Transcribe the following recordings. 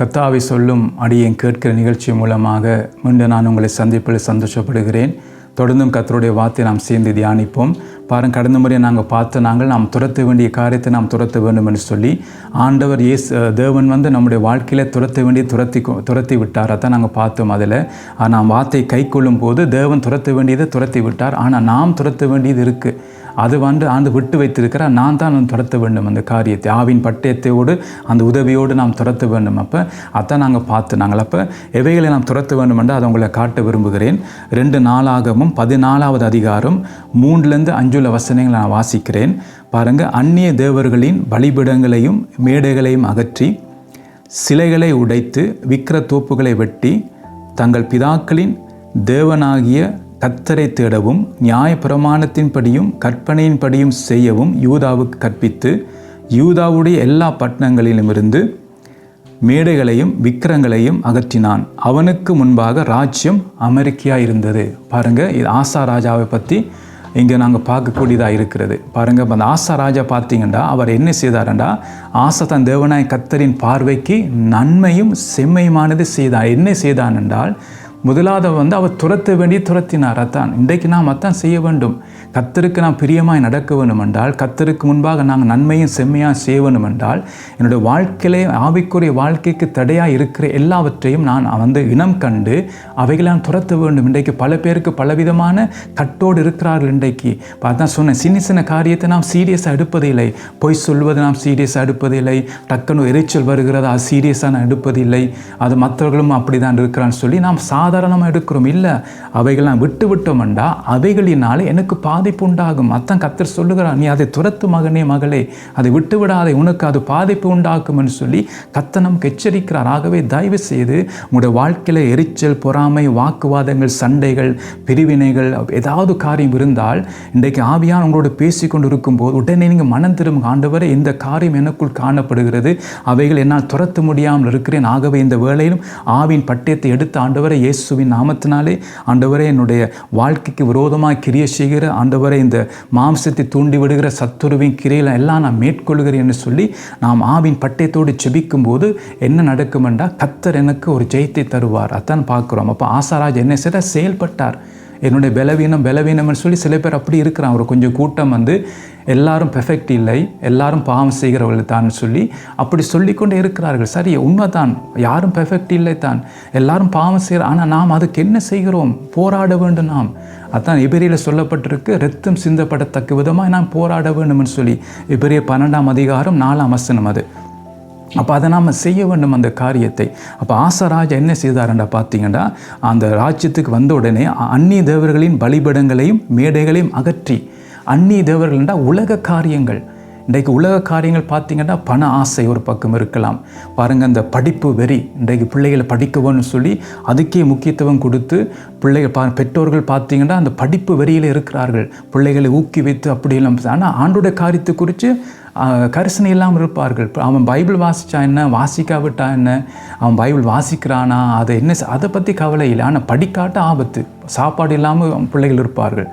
கத்தாவை சொல்லும் அடியேன் கேட்கிற நிகழ்ச்சி மூலமாக மீண்டும் நான் உங்களை சந்திப்பில் சந்தோஷப்படுகிறேன். தொடர்ந்தும் கத்தருடைய வார்த்தை நாம் சேர்ந்து தியானிப்போம். பாருங்க கடந்த முறை நாங்கள் பார்த்த நாங்கள் நாம் துரத்த வேண்டிய காரியத்தை நாம் துரத்த வேண்டும் என்று சொல்லி ஆண்டவர் இயேசு தேவன் வந்து நம்முடைய வாழ்க்கையில் துரத்த வேண்டிய துரத்தி கொ- துரத்தி விட்டார். அதான் நாங்கள் பார்த்தோம் அதில். நாம் வார்த்தை கை கொள்ளும் போது தேவன் துரத்த வேண்டியதை துரத்தி விட்டார். ஆனால் நாம் துரத்த வேண்டியது இருக்குது அது வந்து ஆண்டு விட்டு வைத்திருக்கிறார் நான் தான் நான் துரத்த வேண்டும் அந்த காரியத்தை. ஆவின் பட்டயத்தோடு அந்த உதவியோடு நாம் துரத்த வேண்டும். அப்போ அதான் நாங்கள் பார்த்து நாங்கள் அப்போ எவைகளை நாம் துரத்த வேண்டும் என்று அதை உங்களை காட்ட விரும்புகிறேன். ரெண்டு நாளாகவும் பதினாலாவது அதிகாரம் மூன்றுலேருந்து அஞ்சுள்ள வசனங்களை நான் வாசிக்கிறேன். பாருங்கள் அந்நிய தேவர்களின் பலிபிடங்களையும் மேடைகளையும் அகற்றி சிலைகளை உடைத்து விக்கிர தோப்புகளை வெட்டி தங்கள் பிதாக்களின் தேவனாகிய கத்தரை தேடவும் நியாய பிரமாணத்தின்படியும் கற்பனையின்படியும் செய்யவும் யூதாவுக்கு கற்பித்து யூதாவுடைய எல்லா பட்டணங்களிலுமிருந்து மேடைகளையும் விக்கிரங்களையும் அகற்றினான். அவனுக்கு முன்பாக ராஜ்யம் அமெரிக்கையாக இருந்தது. பாருங்க இது ஆசா ராஜாவை பற்றி இங்கே நாங்கள் பார்க்கக்கூடியதாக இருக்கிறது. பாருங்க அந்த ஆசா ராஜா பார்த்தீங்கன்னா அவர் என்ன செய்தாரண்டா ஆசா தன் தேவனாய் கத்தரின் பார்வைக்கு நன்மையும் செம்மையுமானது செய்தார் என்ன செய்தான் என்றால் முதலாவது வந்து அவர் துரத்த வேண்டி துரத்தினார். அத்தான் இன்றைக்கு நாம் அத்தான் செய்ய வேண்டும். கத்தருக்கு நாம் பிரியமாய் நடக்க வேண்டும் என்றால் கத்தருக்கு முன்பாக நாங்கள் நன்மையும் செம்மையாக செய்ய வேண்டும் என்றால் என்னுடைய வாழ்க்கையிலே ஆவிக்குரிய வாழ்க்கைக்கு தடையாக இருக்கிற எல்லாவற்றையும் நான் வந்து இனம் கண்டு அவைகளை துரத்த வேண்டும். இன்றைக்கு பல பேருக்கு பலவிதமான கட்டோடு இருக்கிறார்கள் இன்றைக்கு. அதான் சொன்னேன் சின்ன சின்ன காரியத்தை நாம் சீரியஸாக எடுப்பதில்லை. பொய் சொல்வது நாம் சீரியஸாக எடுப்பதில்லை. டக்குன்னு எரிச்சல் வருகிறது அது சீரியஸாக நான் எடுப்பதில்லை. அது மற்றவர்களும் அப்படி தான் இருக்கிறான்னு சொல்லி நாம் சா சாதாரணமாக எடுக்கிறோம். இல்லை அவைகள் நான் விட்டு விட்டோம்டா அவைகளினால் எனக்கு பாதிப்பு உண்டாகும். அத்தான் கத்தர் சொல்லுகிறார் நீ அதை துரத்து மகனே மகளே அதை விட்டு விடாதே உனக்கு அது பாதிப்பு உண்டாக்கும்னு சொல்லி கத்த நமக்கு எச்சரிக்கிறார். ஆகவே தயவு செய்து உங்களுடைய வாழ்க்கையில் எரிச்சல் பொறாமை வாக்குவாதங்கள் சண்டைகள் பிரிவினைகள் ஏதாவது காரியம் இருந்தால் இன்றைக்கு ஆவியான் உங்களோட பேசிக்கொண்டு இருக்கும்போது உடனே நீங்கள் மனம் திரும்ப ஆண்டவரை இந்த காரியம் எனக்குள் காணப்படுகிறது. அவைகள் என்னால் துரத்த முடியாமல் இருக்கிறேன். ஆகவே இந்த வேளையிலும் ஆவின் பட்டயத்தை எடுத்து ஆண்டவரை இயேசுவின் நாமத்தினாலே ஆண்டவரே என்னுடைய வாழ்க்கைக்கு விரோதமாக கிரிய செய்கிற ஆண்டவரை இந்த மாம்சத்தை தூண்டி விடுகிற சத்துருவின் கிரையில் எல்லாம் நான் மேற்கொள்கிறேன் என்று சொல்லி நாம் ஆவின் பட்டயத்தோடு செபிக்கும் போது என்ன நடக்குமென்றால் கத்தர் எனக்கு ஒரு ஜெயத்தை தருவார். அதான் பார்க்குறோம். அப்போ ஆசாராஜ் என்ன செய்த செயல்பட்டார். என்னுடைய பலவீனம் பலவீனம்னு சொல்லி சில பேர் அப்படி இருக்கிறான் ஒரு கொஞ்சம் கூட்டம் வந்து எல்லாரும் பெர்ஃபெக்ட் இல்லை எல்லாரும் பாவம் செய்கிறவர்கள் தான் சொல்லி அப்படி சொல்லிக்கொண்டே இருக்கிறார்கள். சரி உண்மைதான். யாரும் பெர்ஃபெக்ட் இல்லை தான். எல்லாரும் பாவம் செய்கிற ஆனால் நாம் அதுக்கு என்ன செய்கிறோம்? போராட வேண்டும் நாம். அதான் எபிரியில் சொல்லப்பட்டிருக்கு ரத்தம் சிந்தப்படத்தக்க விதமாக நாம் போராட வேண்டும்னு சொல்லி. எபிரிய பன்னெண்டாம் அதிகாரம் நாலாம் வசனம் அது. அப்போ அதை நாம் செய்ய வேண்டும் அந்த காரியத்தை. அப்போ ஆசராஜா என்ன செய்தாருண்டா பார்த்தீங்கன்னா அந்த ராஜ்யத்துக்கு வந்த உடனே அந்நிய தேவர்களின் பலிபடங்களையும் மேடைகளையும் அகற்றி அந்நிய என்றால் உலக காரியங்கள். இன்றைக்கு உலக காரியங்கள் பார்த்தீங்கன்னா பண ஆசை ஒரு பக்கம் இருக்கலாம். பாருங்கள் அந்த படிப்பு வெறி இன்றைக்கு பிள்ளைகளை படிக்கணும்னு சொல்லி அதுக்கே முக்கியத்துவம் கொடுத்து பிள்ளைகள் பா பெற்றோர்கள் பார்த்தீங்கன்னா அந்த படிப்பு வெறியில் இருக்கிறார்கள். பிள்ளைகளை ஊக்குவித்து அப்படியெல்லாம் ஆனால் ஆண்டோட காரியத்தை குறித்து கரிசனை இல்லாமல் இருப்பார்கள். அவன் பைபிள் வாசித்தா என்ன? வாசிக்காவிட்டா என்ன? அவன் பைபிள் வாசிக்கிறானா? அதை என்ன அதை பற்றி கவலை இல்லை. ஆனால் படிக்காட்ட ஆபத்து. சாப்பாடு இல்லாமல் பிள்ளைகள் இருப்பார்கள்.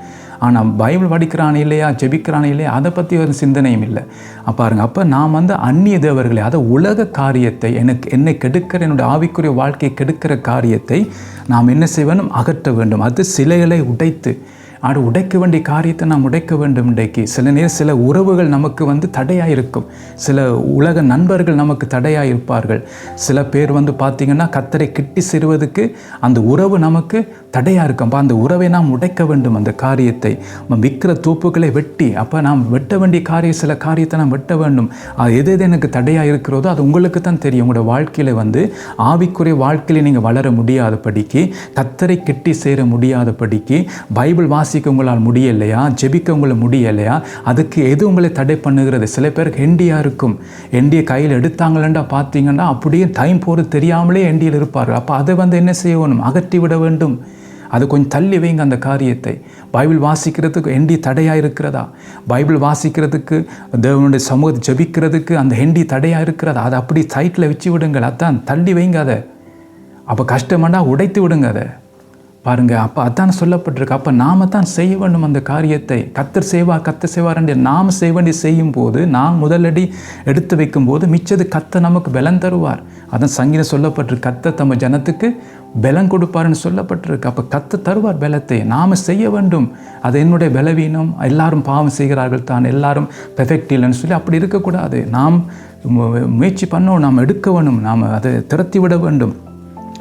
ஆனால் பைபிள் படிக்கிறானே இல்லையா ஜெபிக்கிறானே இல்லையா அதை பற்றி ஒரு சிந்தனையும் இல்லை. பாருங்க அப்போ நான் வந்து அந்நிய தேவர்களை அதை உலக காரியத்தை எனக்கு என்னை கெடுக்கிற என்னுடைய ஆவிக்குரிய வாழ்க்கையை கெடுக்கிற காரியத்தை நாம் என்ன செய்ய அகற்ற வேண்டும். அது சிலைகளை உடைத்து ஆடு உடைக்க வேண்டிய காரியத்தை நாம் உடைக்க வேண்டும் இன்றைக்கு. சில நேரம் சில உறவுகள் நமக்கு வந்து தடையாக இருக்கும். சில உலக நண்பர்கள் நமக்கு தடையாக இருப்பார்கள். சில பேர் வந்து பார்த்திங்கன்னா கத்தரை கிட்டி செருவதுக்கு அந்த உறவு நமக்கு தடையாக இருக்கும் அப்போ அந்த உறவை நாம் உடைக்க வேண்டும். அந்த காரியத்தை நம்ம விற்கிற தூப்புகளை வெட்டி அப்போ நாம் வெட்ட வேண்டிய காரியம் சில காரியத்தை நாம் வெட்ட வேண்டும். அது எது எது எனக்கு தடையாக இருக்கிறதோ அது உங்களுக்கு தான் தெரியும். உங்களோட வாழ்க்கையில் வந்து ஆவிக்குறை வாழ்க்கையில் நீங்கள் வளர முடியாதபடிக்கு கத்தரை கெட்டி சேர முடியாதபடிக்கு பைபிள் வாசிக்க உங்களால் முடியலையா? ஜெபிக்க உங்களை முடியலையா? அதுக்கு எது உங்களை தடை பண்ணுகிறது? சில பேருக்கு எண்டியாக இருக்கும். எண்டியை கையில் எடுத்தாங்களேண்டா பார்த்தீங்கன்னா அப்படியே டைம் போகிறது தெரியாமலே எண்டியில் இருப்பார்கள். அப்போ அதை வந்து என்ன செய்யணும் அகற்றி விட வேண்டும். அது கொஞ்சம் தள்ளி வைங்க அந்த காரியத்தை. பைபிள் வாசிக்கிறதுக்கு ஹெண்டி தடையாக இருக்கிறதா? பைபிள் வாசிக்கிறதுக்கு தேவனுடைய சமூகத்தை ஜெபிக்கிறதுக்கு அந்த ஹெண்டி தடையாக இருக்கிறதா? அதை அப்படி சைட்டில் வச்சு விடுங்கள். அதான் தள்ளி வைங்க அதை. அப்போ கஷ்டமாண்டா உடைத்து விடுங்க அதை. பாருங்கள் அப்போ அதான் சொல்லப்பட்டிருக்கு. அப்போ நாம தான் செய்ய வேண்டும் அந்த காரியத்தை. கத்தர் செய்வார் கத்தர் செய்வார் என்று நாம் செய்ய வேண்டி செய்யும் போது நாம் முதலடி எடுத்து வைக்கும் போது மிச்சது கத்தை நமக்கு பலன் தருவார். அதான் சங்கீதம் சொல்லப்பட்டிருக்கு. கத்தை தம்ம ஜனத்துக்கு பலம் கொடுப்பார்னு சொல்லப்பட்டிருக்கு. அப்போ கத்து தருவார் பலத்தை. நாம் செய்ய வேண்டும். அது என்னுடைய பலவீனம். எல்லாரும் பாவம் செய்கிறார்கள் தான். எல்லாரும் பெர்ஃபெக்ட் இல்லைன்னு சொல்லி அப்படி இருக்கக்கூடாது. நாம் முயற்சி பண்ணோம். நாம் எடுக்க வேண்டும் நாம் அதை திறத்தி விட வேண்டும்.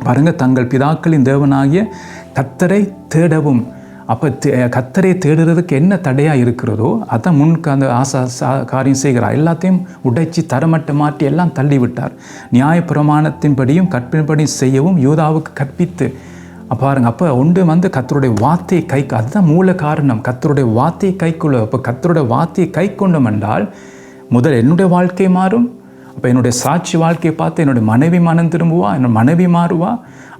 பாருங்கள் தங்கள் பிதாக்களின் தேவனாகிய கத்தரை தேடவும். அப்போ கத்தரை தேடுறதுக்கு என்ன தடையாக இருக்கிறதோ அதான் முன்க்கு அந்த ஆசா சா- காரியம் செய்கிறார். எல்லாத்தையும் உடைச்சி தரமட்ட மாற்றி எல்லாம் தள்ளிவிட்டார். நியாயப்பிரமாணத்தின்படியும் கற்பின்படியும் செய்யவும் யூதாவுக்கு கற்பித்து. பாருங்க அப்போ ஒன்று வந்து கத்தருடைய வார்த்தையை கை அதுதான் மூல காரணம். கத்தருடைய வார்த்தையை கைக்குள்ள அப்போ கத்தருடைய வார்த்தையை கை கொண்டோம் என்றால் முதல் என்னுடைய வாழ்க்கை மாறும் அப்போ என்னுடைய சாட்சி வாழ்க்கையை பார்த்து என்னுடைய மனைவி மனம் திரும்புவா? என்னோட மனைவி மாறுவா?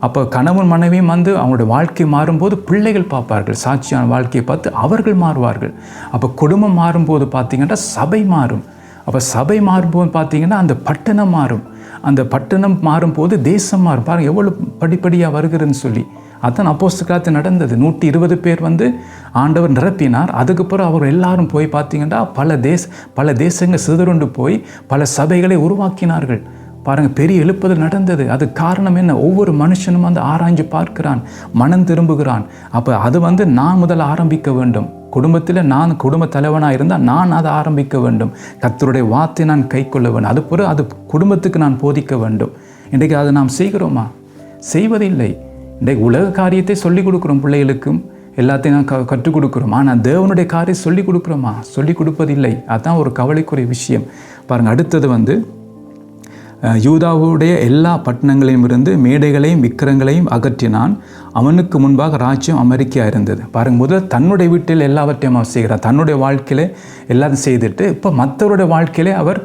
அப்போ கணவன் மனைவியும் வந்து அவங்களுடைய வாழ்க்கை மாறும்போது பிள்ளைகள் பார்ப்பார்கள். சாட்சியான வாழ்க்கையை பார்த்து அவர்கள் மாறுவார்கள். அப்போ குடும்பம் மாறும்போது பார்த்திங்கன்னா சபை மாறும். அப்போ சபை மாறும்போது பார்த்திங்கன்னா அந்த பட்டணம் மாறும். அந்த பட்டணம் மாறும்போது தேசம் மாறும். பாருங்கள் எவ்வளோ படிப்படியாக வருகிறதுன்னு சொல்லி. அதான் காலத்து நடந்தது. நூற்றி இருபது பேர் வந்து ஆண்டவர் நிரப்பினார். அதுக்கப்புறம் அவர் எல்லாரும் போய் பார்த்தீங்கன்னா பல தேச பல தேசங்கள் சிதறுண்டு போய் பல சபைகளை உருவாக்கினார்கள். பாருங்கள் பெரிய எழுப்புதல் நடந்தது. அது காரணம் என்ன? ஒவ்வொரு மனுஷனும் வந்து ஆராய்ஞ்சு பார்க்கிறான் மனம் திரும்புகிறான். அப்போ அது வந்து நான் முதல்ல ஆரம்பிக்க வேண்டும். குடும்பத்தில் நான் குடும்ப தலைவனாக இருந்தால் நான் அதை ஆரம்பிக்க வேண்டும். கத்தருடைய வார்த்தை நான் கை கொள்ள வேண்டும். அது பிறகு அது குடும்பத்துக்கு நான் போதிக்க வேண்டும். இன்றைக்கு அதை நாம் செய்கிறோமா? செய்வதில்லை. இன்றைக்கு உலக காரியத்தை சொல்லிக் கொடுக்குறோம் பிள்ளைகளுக்கும். எல்லாத்தையும் நான் க கற்றுக் கொடுக்குறோம். ஆனால் தேவனுடைய காரியம் சொல்லிக் கொடுக்குறோமா? சொல்லிக் கொடுப்பதில்லை. அதுதான் ஒரு கவலைக்குரிய விஷயம். பாருங்கள் அடுத்தது வந்து யூதாவுடைய எல்லா பட்டணங்களையும் இருந்து மேடைகளையும் விக்கிரங்களையும் அகற்றினான். அவனுக்கு முன்பாக ராஜ்யம் அமெரிக்கா இருந்தது. பாருங்க முதல் தன்னுடைய வீட்டில் எல்லாவற்றையும் அவர் செய்கிறார் தன்னுடைய வாழ்க்கையில் எல்லாத்தையும் செய்துட்டு இப்போ மற்றவருடைய வாழ்க்கையிலே அவர்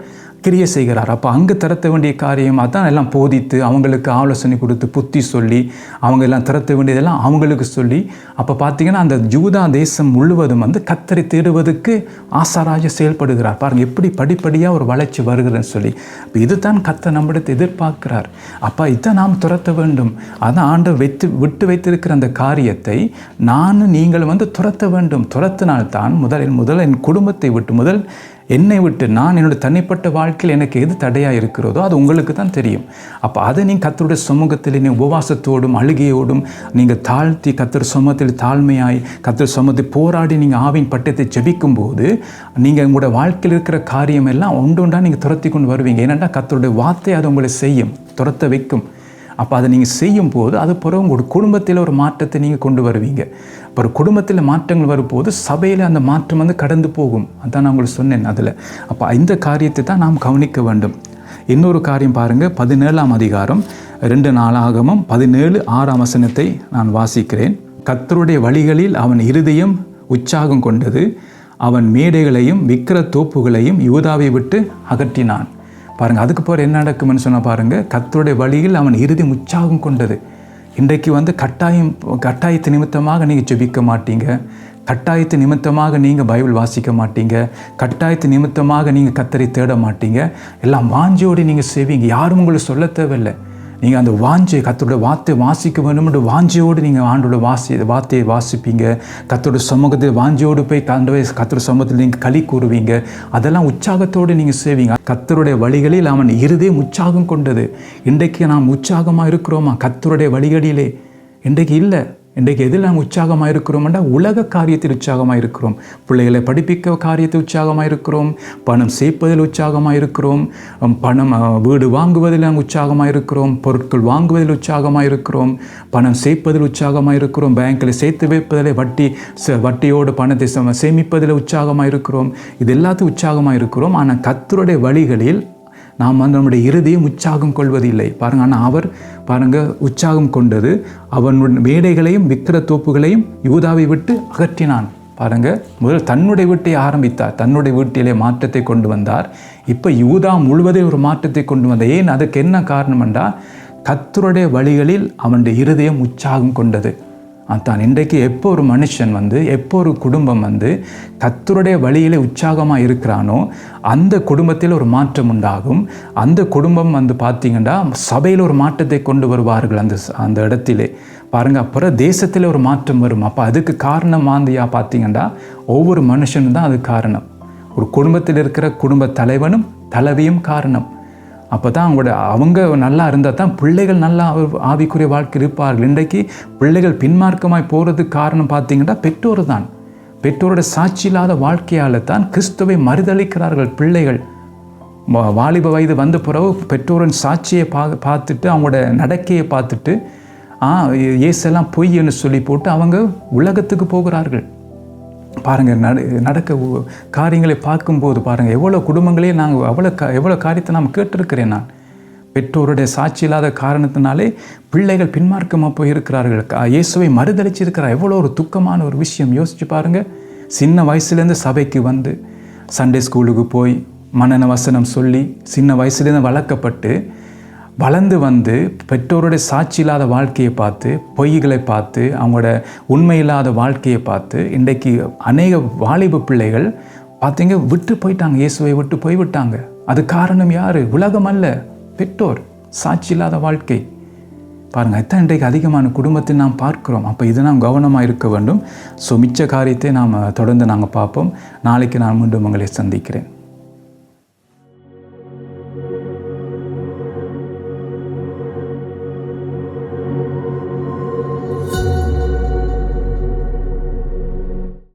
கிரியை செய்கிறார். அப்போ அங்கே திறத்த வேண்டிய காரியம் அதான் எல்லாம் போதித்து அவங்களுக்கு ஆலோசனை கொடுத்து புத்தி சொல்லி அவங்க எல்லாம் திறத்த வேண்டியதெல்லாம் அவங்களுக்கு சொல்லி அப்போ பார்த்தீங்கன்னா அந்த ஜூதா தேசம் முழுவதும் வந்து கத்தரை தேடுவதற்கு ஆசாராஜ செயல்படுகிறார். பாருங்கள் எப்படி படிப்படியாக ஒரு வளர்ச்சி வருகிறேன்னு சொல்லி. இப்போ இதுதான் கத்த நம்மிடத்தை எதிர்பார்க்கிறார். அப்போ இதை நாம் துரத்த வேண்டும். அதான் ஆண்டு வைத்து விட்டு வைத்திருக்கிற அந்த காரியத்தை நான் நீங்கள் வந்து துரத்த வேண்டும். துரத்தினால்தான் முதலில் முதல் என் குடும்பத்தை விட்டு முதல் என்னை விட்டு நான் என்னோட தனிப்பட்ட வாழ்க்கையில் எனக்கு எது தடையாக இருக்கிறதோ அது உங்களுக்கு தான் தெரியும். அப்போ அதை நீங்கள் கத்தருடைய சமூகத்தில் நீ உபவாசத்தோடும் அழுகையோடும் நீங்கள் தாழ்த்தி கத்தர் சமூகத்தில் தாழ்மையாய் கத்தர் சமூகத்தை போராடி நீங்கள் ஆவின் பட்டத்தை ஜெபிக்கும் போது நீங்கள் உங்களோட வாழ்க்கையில் இருக்கிற காரியம் எல்லாம் ஒன்று ஒன்றா நீங்கள் துரத்தி கொண்டு வருவீங்க. ஏன்னா கத்தருடைய வார்த்தை அது உங்களை செய்யும் துரத்த வைக்கும். அப்போ அதை நீங்கள் செய்யும் போது அது பிறகு உங்களோட குடும்பத்தில் ஒரு மாற்றத்தை நீங்கள் கொண்டு வருவீங்க. அப்புறம் ஒரு குடும்பத்தில் மாற்றங்கள் வரும்போது சபையில் அந்த மாற்றம் வந்து கடந்து போகும். அதான் நான் உங்களுக்கு சொன்னேன் அதில். அப்போ இந்த காரியத்தை தான் நாம் கவனிக்க வேண்டும். இன்னொரு காரியம் பாருங்கள் பதினேழாம் அதிகாரம் ரெண்டு நாளாகமும் பதினேழு ஆறாம் வசனத்தை நான் வாசிக்கிறேன். கத்தருடைய வழிகளில் அவன் இருதயம் உற்சாகம் கொண்டது. அவன் மேடைகளையும் விக்கிர தோப்புகளையும் யூதாவை விட்டு அகற்றினான். பாருங்க அதுக்கு பிறகு என்ன நடக்கும்னு சொன்ன பாருங்கள் கத்தருடைய வழியில் அவன் இறுதி உற்சாகம் கொண்டது. இன்றைக்கு வந்து கட்டாயம் கட்டாயத்து நிமித்தமாக நீங்கள் ஜெபிக்க மாட்டீங்க. கட்டாயத்து நிமித்தமாக நீங்கள் பைபிள் வாசிக்க மாட்டீங்க. கட்டாயத்து நிமித்தமாக நீங்கள் கத்தரை தேட மாட்டீங்க. எல்லாம் வாஞ்சியோடு நீங்கள் செய்வீங்க. யாரும் உங்களுக்கு சொல்ல தேவையில்லை. நீங்கள் அந்த வாஞ்சை கத்தோட வார்த்தை வாசிக்க வேண்டும்னு வாஞ்சியோடு நீங்கள் ஆண்டோட வாசி வார்த்தையை வாசிப்பீங்க. கத்தோட சமூகத்தில் வாஞ்சியோடு போய் கண்டவை கத்தோட சமூகத்தில் நீங்கள் களி கூறுவீங்க. அதெல்லாம் உற்சாகத்தோடு நீங்கள் செய்வீங்க. கத்தருடைய வழிகளில் அவன் இருதயம் உற்சாகம் கொண்டது. இன்றைக்கு நாம் உற்சாகமாக இருக்கிறோமா? கத்தருடைய வழிகளிலே. இன்றைக்கு இல்லை. இன்றைக்கு எதில் நாம் உற்சாகமாக இருக்கிறோம்னா உலக காரியத்தில் உற்சாகமாக இருக்கிறோம் பிள்ளைகளை படிப்பிக்க காரியத்தில் உற்சாகமாக இருக்கிறோம் பணம் சேர்ப்பதில் உற்சாகமாக இருக்கிறோம் பணம் வீடு வாங்குவதில் நாம் உற்சாகமாக இருக்கிறோம் பொருட்கள் வாங்குவதில் உற்சாகமாக இருக்கிறோம் பணம் சேர்ப்பதில் உற்சாகமாக இருக்கிறோம் பேங்க்கில் சேர்த்து வைப்பதில் வட்டி வட்டியோடு பணத்தை சம- சேமிப்பதில் உற்சாகமாக இருக்கிறோம் இது எல்லாத்தையும் உற்சாகமாக இருக்கிறோம் ஆனால் கத்தருடைய வழிகளில் நாம் வந்து நம்முடைய இறுதியும் உற்சாகம் கொள்வதில்லை. பாருங்க ஆனால் அவர் பாருங்க உற்சாகம் கொண்டது. அவனுடைய மேடைகளையும் விக்கிர தோப்புகளையும் யூதாவை விட்டு அகற்றினான். பாருங்க முதல் தன்னுடைய வீட்டை ஆரம்பித்தார். தன்னுடைய வீட்டிலே மாற்றத்தை கொண்டு வந்தார். இப்போ யூதா முழுவதே ஒரு மாற்றத்தை கொண்டு வந்தார். ஏன் அதுக்கு என்ன காரணம் என்றால் கத்தருடைய வழிகளில் அவனுடைய இருதயம் உற்சாகம் கொண்டது. அதான் இன்றைக்கு எப்போ ஒரு மனுஷன் வந்து எப்போ ஒரு குடும்பம் வந்து கத்தருடைய வழியிலே உற்சாகமாக இருக்கிறானோ அந்த குடும்பத்தில் ஒரு மாற்றம் உண்டாகும். அந்த குடும்பம் வந்து பார்த்தீங்கன்னா சபையில் ஒரு மாற்றத்தை கொண்டு வருவார்கள் அந்த அந்த இடத்திலே. பாருங்க அப்புறம் தேசத்தில் ஒரு மாற்றம் வரும். அப்போ அதுக்கு காரணம் வாந்தியா பார்த்தீங்கன்னா ஒவ்வொரு மனுஷனும் தான் அது காரணம். ஒரு குடும்பத்தில் இருக்கிற குடும்ப தலைவனும் தலைவியும் காரணம். அப்போ தான் அவங்களோட அவங்க நல்லா இருந்தால் தான் பிள்ளைகள் நல்லா ஆவிக்குரிய வாழ்க்கை இருப்பார்கள். இன்றைக்கு பிள்ளைகள் பின்மார்க்கமாய் போகிறதுக்கு காரணம் பார்த்தீங்கன்னா பெற்றோர் தான். பெற்றோரோட சாட்சி இல்லாத வாழ்க்கையால் தான் கிறிஸ்துவை மறுதளிக்கிறார்கள் பிள்ளைகள். வாலிப வயது வந்த பிறகு பெற்றோரின் சாட்சியை பா பார்த்துட்டு அவங்களோட நடக்கையை பார்த்துட்டு ஆ ஏசெல்லாம் பொய்ன்னு சொல்லி போட்டு அவங்க உலகத்துக்கு போகிறார்கள். பாருங்கள் நட நடக்க காரியங்களை பார்க்கும்போது பாருங்கள் எவ்வளோ குடும்பங்களே நாங்கள் அவ்வளோ க எவ்வளோ காரியத்தை நாம் கேட்டிருக்கிறேன் நான். பெற்றோருடைய சாட்சி இல்லாத காரணத்தினாலே பிள்ளைகள் பின்மார்க்கமாக போயிருக்கிறார்கள். இயேசுவை மறுதளிச்சிருக்கிறார் எவ்வளோ ஒரு துக்கமான ஒரு விஷயம். யோசிச்சு பாருங்கள் சின்ன வயசுலேருந்து சபைக்கு வந்து சண்டே ஸ்கூலுக்கு போய் மனன வசனம் சொல்லி சின்ன வயசுலேருந்து வளர்க்கப்பட்டு வளர்ந்து வந்து பெற்றோருடைய சாட்சி இல்லாத வாழ்க்கையை பார்த்து பொய்களை பார்த்து அவங்களோட உண்மை இல்லாத வாழ்க்கையை பார்த்து இன்றைக்கு அநேக வாலிப பிள்ளைகள் பார்த்தீங்க விட்டு போயிட்டாங்க. இயேசுவை விட்டு போய் விட்டாங்க அது காரணம் யார்? உலகம் அல்ல. பெற்றோர் சாட்சி இல்லாத வாழ்க்கை. பாருங்கள் இதான் இன்றைக்கு அதிகமான குடும்பத்தை நாம் பார்க்கிறோம். அப்போ இது நாம் கவனமாக இருக்க வேண்டும். ஸோ மிச்ச காரியத்தை நாம் தொடர்ந்து நாங்கள் பார்ப்போம். நாளைக்கு நான் மீண்டும் உங்களை சந்திக்கிறேன்.